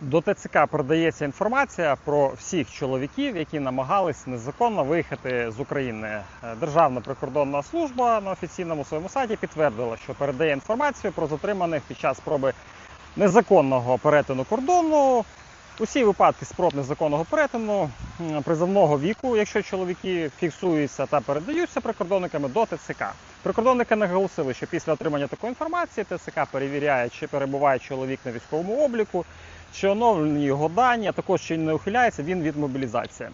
До ТЦК передається інформація про всіх чоловіків, які намагались незаконно виїхати з України. Е, Державна прикордонна служба на офіційному своєму сайті підтвердила, що передає інформацію про затриманих під час спроби незаконного перетину кордону. Усі випадки спроб незаконного перетину призовного віку, якщо чоловіки фіксуються та передаються прикордонниками до ТЦК. Прикордонники наголосили, що після отримання такої інформації ТЦК перевіряє, чи перебуває чоловік на військовому обліку, чи оновлені його дані, а також чи не ухиляється він від мобілізації.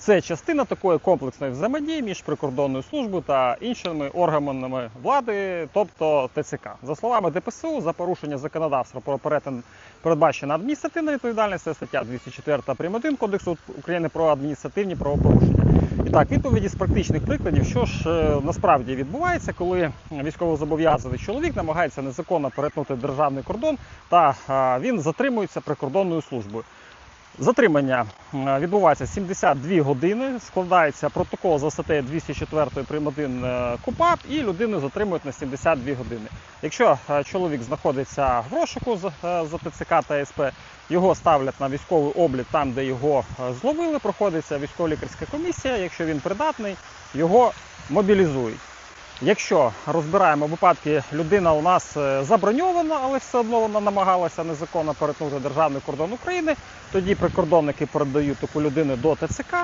Це частина такої комплексної взаємодії між прикордонною службою та іншими органами влади, тобто ТЦК. За словами ДПСУ, за порушення законодавства про перетин передбачена адміністративна відповідальність, це стаття 204 прим. 1 Кодексу України про адміністративні правопорушення. І так, відповіді з практичних прикладів, що ж е, насправді відбувається, коли військовозобов'язаний чоловік намагається незаконно перетнути державний кордон, та він затримується прикордонною службою. Затримання е, відбувається 72 години, складається протокол за статтею 204 прим. 1 е, КУПАП і людину затримують на 72 години. Якщо е, чоловік знаходиться в розшуку за, ТЦК та СП, його ставлять на військовий облік там, де його зловили, проходиться військово-лікарська комісія. Якщо він придатний, його мобілізують. Якщо розбираємо випадки, людина у нас е, заброньована, але все одно вона намагалася незаконно перетнути державний кордон України, тоді прикордонники передають таку людину до ТЦК.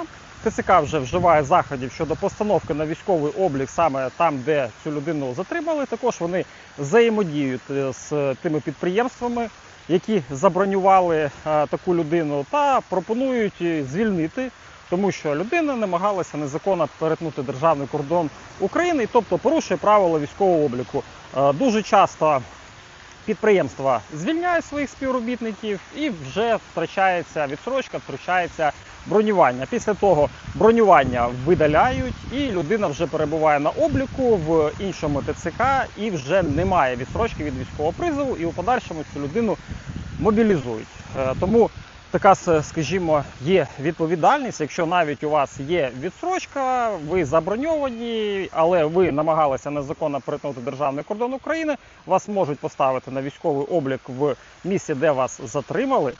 ТЦК вже вживає заходів щодо постановки на військовий облік саме там, де цю людину затримали. Також вони взаємодіють е, з тими підприємствами, які забронювали е, таку людину, та пропонують звільнити, тому що людина намагалася незаконно перетнути державний кордон України, тобто порушує правила військового обліку. Е, Дуже часто підприємства звільняють своїх співробітників і вже втрачається відсрочка, втрачається бронювання. Після того бронювання видаляють, і людина вже перебуває на обліку в іншому ТЦК і вже немає відсрочки від військового призову, і у подальшому цю людину мобілізують. Е, Тому така, скажімо, є відповідальність. Якщо навіть у вас є відсрочка, ви заброньовані, але ви намагалися незаконно перетнути державний кордон України, вас можуть поставити на військовий облік в місці, де вас затримали,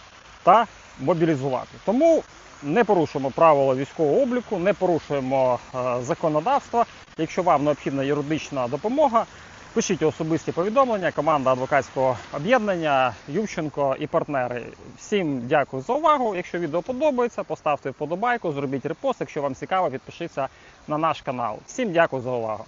та мобілізувати. Тому не порушуємо правила військового обліку, не порушуємо е, законодавства. Якщо вам необхідна юридична допомога, Пишіть особисті повідомлення, команда адвокатського об'єднання Ющенко і партнери. Всім дякую за увагу. Якщо відео подобається, поставте вподобайку, зробіть репост. Якщо вам цікаво, підпишіться на наш канал. Всім дякую за увагу.